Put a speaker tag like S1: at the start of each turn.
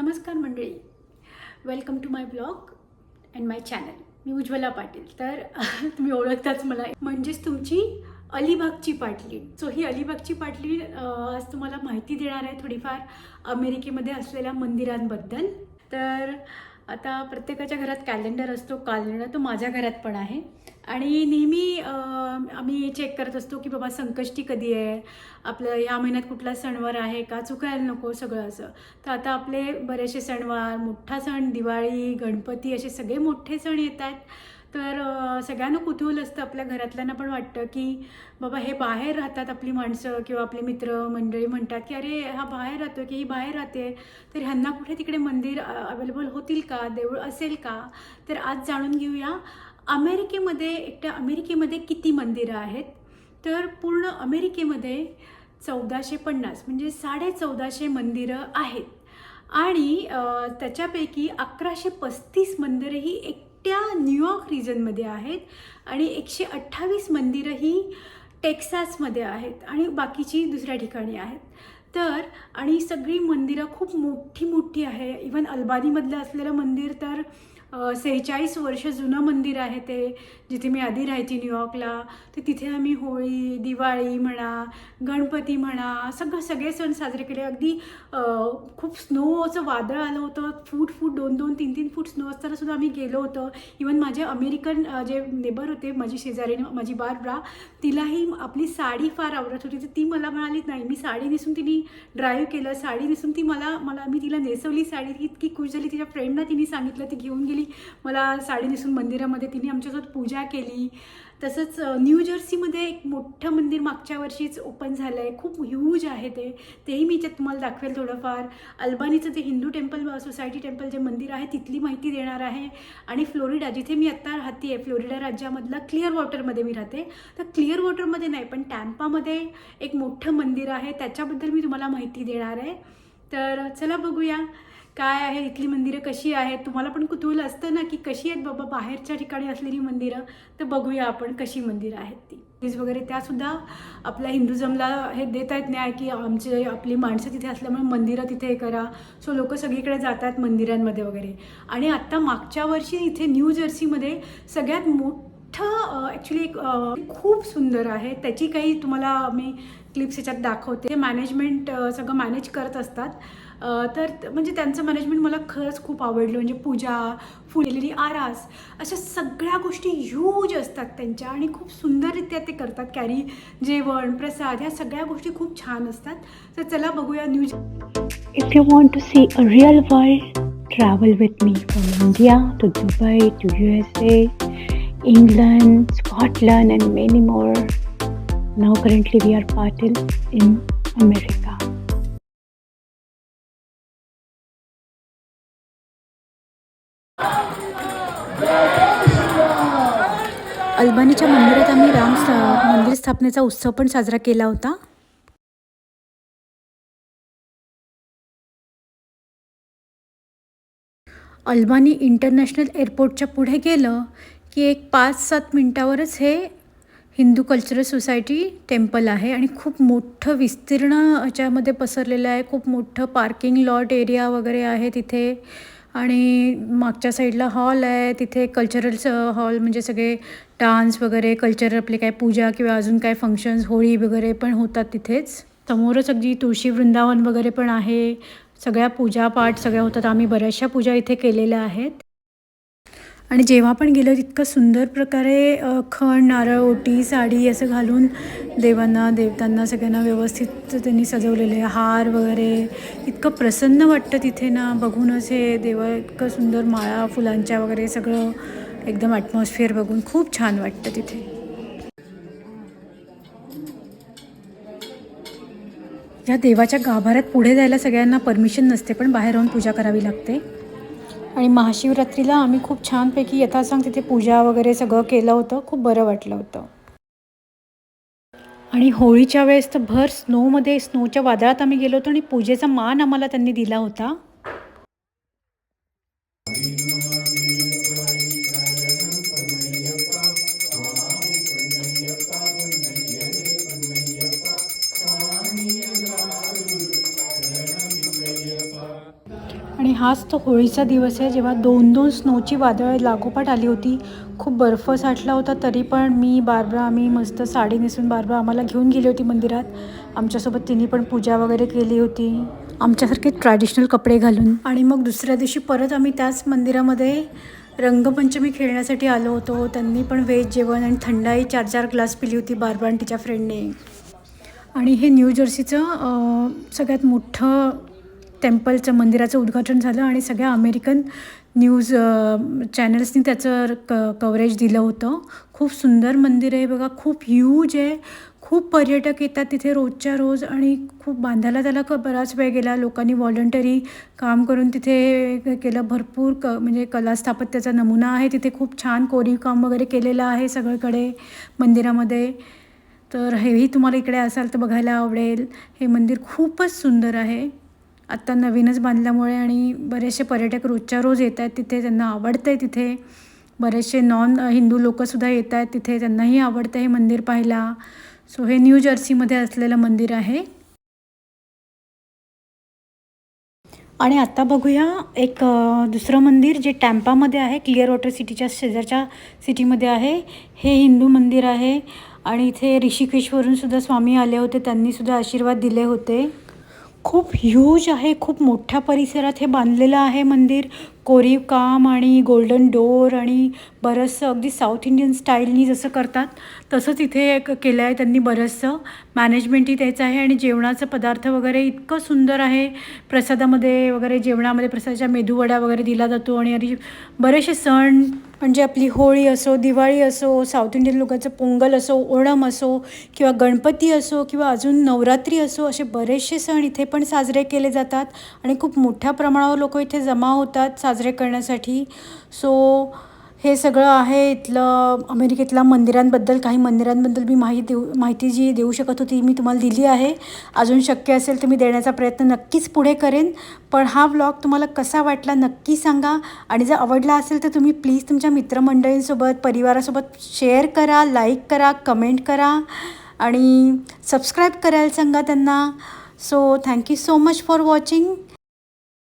S1: नमस्कार मंडळी. Welcome to my blog and my channel मी उज्ज्वला पाटील. तर तुम्ही ओळखताच मला. म्हणजेच तुमची अलिबागची पाटली. सो ही अलिबागची पाटली आज तुम्हाला माहिती देणार आहे थोडीफार अमेरिकेमध्ये असलेल्या मंदिरांबद्दल. तर आता प्रत्येकाच्या घरात कॅलेंडर असतो कॅलेंडर तो माझ्या घरात पण आहे. आणि नेहमी आम्ही चेक करत असतो की बाबा संकष्टी कधी आहे? आपलं या महिन्यात कुठला सणवार आहे का? चुकायला नको सगळं असं. तर आता आपले बरेचसे सणवार मोठा सण दिवाळी गणपती असे सगळे मोठे सण येत आहेत. तर सगळ्यांना कुतूहल असतं आपल्या घरातल्यांना पण वाटतं की बाबा हे बाहेर राहतात आपली माणसं किंवा आपले मित्र मंडळी म्हणतात की अरे हा बाहेर राहतो की ही बाहेर राहते तर ह्यांना कुठे तिकडे मंदिर अवेलेबल होतील का? देऊळ असेल का? तर आज जाणून घेऊया अमेरिकेमध्ये एकट्या अमेरिकेमध्ये किती मंदिरं आहेत? तर पूर्ण अमेरिकेमध्ये चौदाशे पन्नास म्हणजे साडे चौदाशे मंदिरं आहेत. आणि त्याच्यापैकी अकराशे पस्तीस मंदिरं ही एकट्या न्यूयॉर्क रिजनमध्ये आहेत आणि एकशे अठ्ठावीस मंदिरं ही टेक्सासमध्ये आहेत आणि बाकीची दुसऱ्या ठिकाणी आहेत. तर आणि सगळी मंदिरं खूप मोठी मोठी आहे इवन अल्बानीमधलं असलेलं मंदिर तर सेहेचाळीस वर्ष जुनं मंदिर आहे ते जिथे मी आधी राहायची न्यूयॉर्कला तर तिथे आम्ही होळी दिवाळी म्हणा गणपती म्हणा सगळं सगळे सण साजरे केले. अगदी खूप स्नोचं वादळ आलं होतं. फूट फूट दोन दोन तीन तीन फूट स्नो असताना सुद्धा आम्ही गेलो होतो. इवन माझे अमेरिकन जे नेबर होते माझी शेजारी माझी बारब्रा तिलाही आपली साडी फार आवडत होती. तर ती मला म्हणाली नाही मी साडी नेसून तिने ड्राईव्ह केलं. साडी नेसून ती मला मला मी तिला नेसवली साडी. ती इतकी खुश झाली. तिच्या फ्रेंडना तिने सांगितलं ती घेऊन गेली. मला साडी नेसून मंदिरामध्ये तिने आमच्यासोबत पूजा केली. तसंच न्यू जर्सीमध्ये एक मोठं मंदिर मागच्या वर्षीच ओपन झालं आहे खूप ह्यूज आहे ते. तेही मी त्यात तुम्हाला दाखवेल थोडंफार. अल्बानीचं ते हिंदू टेम्पल सोसायटी टेम्पल जे मंदिर आहे तिथली माहिती देणार आहे. आणि फ्लोरिडा जिथे मी आत्ता राहते आहे फ्लोरिडा राज्यामधलं क्लिअर वॉटरमध्ये मी राहते. तर क्लिअर वॉटरमध्ये नाही पण टॅम्पामध्ये एक मोठं मंदिर आहे. त्याच्याबद्दल मी तुम्हाला माहिती देणार आहे. तर चला बघूया. काय आहे इथली मंदिरं कशी आहेत? तुम्हाला पण कुतूहल असतं ना की कशी आहेत बाबा बाहेरच्या ठिकाणी असलेली मंदिरं? तर बघूया आपण कशी मंदिरं आहेत ती. प्लीज वगैरे त्यासुद्धा आपल्या हिंदुझमला हे देत आहेत न्याय की आमचे आपली माणसं तिथे असल्यामुळे मंदिरं तिथे हे करा. सो लोक सगळीकडे जातात मंदिरांमध्ये वगैरे. आणि आत्ता मागच्या वर्षी इथे न्यू जर्सीमध्ये सगळ्यात मोठं ॲक्च्युली एक खूप सुंदर आहे. त्याची काही तुम्हाला मी क्लिप्स ह्याच्यात दाखवते. मॅनेजमेंट सगळं मॅनेज करत असतात. तर म्हणजे त्यांचं मॅनेजमेंट मला खरंच खूप आवडलं. म्हणजे पूजा फुललेली आरास अशा सगळ्या गोष्टी ह्यूज असतात त्यांच्या आणि खूप सुंदररित्या ते करतात. कॅरी जेवण प्रसाद ह्या सगळ्या गोष्टी खूप छान असतात. तर चला बघूया news
S2: if you want to see a real world travel with me from India to Dubai to U S A England Scotland and many more now currently we are Patil in America
S1: अल्बानीच्या मंदिरात आम्ही राम मंदिर स्थापनेचा उत्सव पण साजरा केला होता. Albany international एअरपोर्टच्या पुढे गेलं की एक पाच सात मिनटावरच हे हिंदू कल्चरल सोसायटी टेम्पल आहे आणि खूप मोठं विस्तीर्ण ह्याच्यामध्ये पसरलेलं आहे. खूप मोठं पार्किंग लॉट एरिया वगैरे आहे तिथे. आणि मागच्या साईडला हॉल आहे तिथे कल्चरल हॉल म्हणजे सगळे डान्स वगैरे कल्चर आपले काय पूजा किंवा अजून काय फंक्शन्स होळी वगैरे पण होतात तिथेच. समोरच अगदी तुळशी वृंदावन वगैरे पण आहे. सगळ्या पूजा पाठ सगळ्या होतात. आम्ही बऱ्याचशा पूजा इथे केलेल्या आहेत. आणि जेव्हा पण गेलो तितकं सुंदर प्रकारे खण नारळ ओटी साडी असं घालून देवांना देवतांना सगळ्यांना व्यवस्थित त्यांनी सजवलेले हार वगैरे इतकं प्रसन्न वाटतं तिथे ना. बघूनच हे देवा इतकं सुंदर माळा फुलांच्या वगैरे सगळं एकदम ॲटमॉस्फिअर बघून खूप छान वाटतं तिथे. या देवाच्या गाभाऱ्यात पुढे जायला सगळ्यांना परमिशन नसते पण बाहेर राहून पूजा करावी लागते. आणि महाशिवरात्रीला आम्ही खूप छानपैकी यथासांग तिथे पूजा वगैरे सगळं केलं होतं. खूप बरं वाटलं होतं. आणि होळीच्या वेळेस तर भर स्नोमध्ये स्नोच्या वादळात आम्ही गेलो होतो आणि पूजेचा मान आम्हाला त्यांनी दिला होता. आणि हाच तो होळीचा दिवस आहे. जेव्हा दोन दोन स्नोची वादळं लागोपाठ आली होती खूप बर्फ साठला होता तरी पण मी बारबरा आम्ही मस्त साडी नेसून बारबरा आम्हाला घेऊन गेली होती मंदिरात. आमच्यासोबत तिने पण पूजा वगैरे केली होती. आमच्यासारखे ट्रॅडिशनल कपडे घालून. आणि मग दुसऱ्या दिवशी परत आम्ही त्याच मंदिरामध्ये रंगपंचमी खेळण्यासाठी आलो होतो. त्यांनी पण व्हेज जेवण आणि थंडाई चार चार ग्लास पिली होती बारबरा आणि तिच्या फ्रेंडने आणि हे न्यू जर्सीचं सगळ्यात मोठं टेम्पलचं मंदिराचं उद्घाटन झालं आणि सगळ्या अमेरिकन न्यूज चॅनल्सनी त्याचं क कवरेज दिलं होतं. खूप सुंदर मंदिर आहे बघा खूप ह्यूज आहे. खूप पर्यटक येतात तिथे रोजच्या रोज आणि खूप बांधायला त्याला क बराच वेळ गेला. लोकांनी व्हॉलंटरी काम करून तिथे केलं. भरपूर क म्हणजे कला स्थापत्याचा नमुना आहे. तिथे खूप छान कोरीव काम वगैरे केलेलं आहे सगळीकडे मंदिरामध्ये. तर हेही तुम्हाला इकडे असाल तर बघायला आवडेल. हे मंदिर खूपच सुंदर आहे. आत्ता नवीनच बांधल्यामुळे आणि बरेचसे पर्यटक रोजच्या रोज येत आहेत तिथे त्यांना आवडतं आहे तिथे. बरेचसे नॉन हिंदू लोकंसुद्धा येत आहेत तिथे त्यांनाही आवडतं हे मंदिर पाहायला. सो हे न्यू जर्सीमध्ये असलेलं मंदिर आहे. आणि आत्ता बघूया एक दुसरं मंदिर जे टॅम्पामध्ये आहे क्लिअर वॉटर सिटीच्या शेजारच्या सिटीमध्ये आहे. हे हिंदू मंदिर आहे. आणि इथे ऋषिकेशवरून सुद्धा स्वामी आले होते त्यांनी सुद्धा आशीर्वाद दिले होते. खूप ह्यूज आहे खूप मोठ्या परिसरात हे बांधलेलं आहे मंदिर. कोरीव काम आणि गोल्डन डोअर आणि बरंचसं अगदी साऊथ इंडियन स्टाईलनी जसं करतात तसंच इथे एक केलं आहे त्यांनी बरंचसं. मॅनेजमेंटही त्याचं आहे आणि जेवणाचं पदार्थ वगैरे इतकं सुंदर आहे. प्रसादामध्ये वगैरे जेवणामध्ये प्रसादाच्या मेदूवडा वगैरे दिला जातो आणि आणि बरेचसे सण म्हणजे आपली होळी असो दिवाळी असो साऊथ इंडियन लोकांचं पोंगल असो ओणम असो किंवा गणपती असो किंवा अजून नवरात्री असो असे बरेचसे सण इथे पण साजरे केले जातात. आणि खूप मोठ्या प्रमाणावर लोक इथे जमा होतात. साजरे करण्यासाठी. सो हे सगळं आहे इथलं अमेरिकेतल्या मंदिरांबद्दल. काही मंदिरांबद्दल मी माहिती देऊ माहिती जी देऊ शकत होती मी तुम्हाला दिली आहे. अजून शक्य असेल तर मी देण्याचा प्रयत्न नक्कीच पुढे करेन. पण हा व्लॉग तुम्हाला कसा वाटला नक्की सांगा. आणि जर आवडला असेल तर तुम्ही प्लीज तुमच्या मित्रमंडळींसोबत परिवारासोबत शेअर करा लाईक करा कमेंट करा. आणि सबस्क्राईब करायला सांगा त्यांना. So thank you so much for watching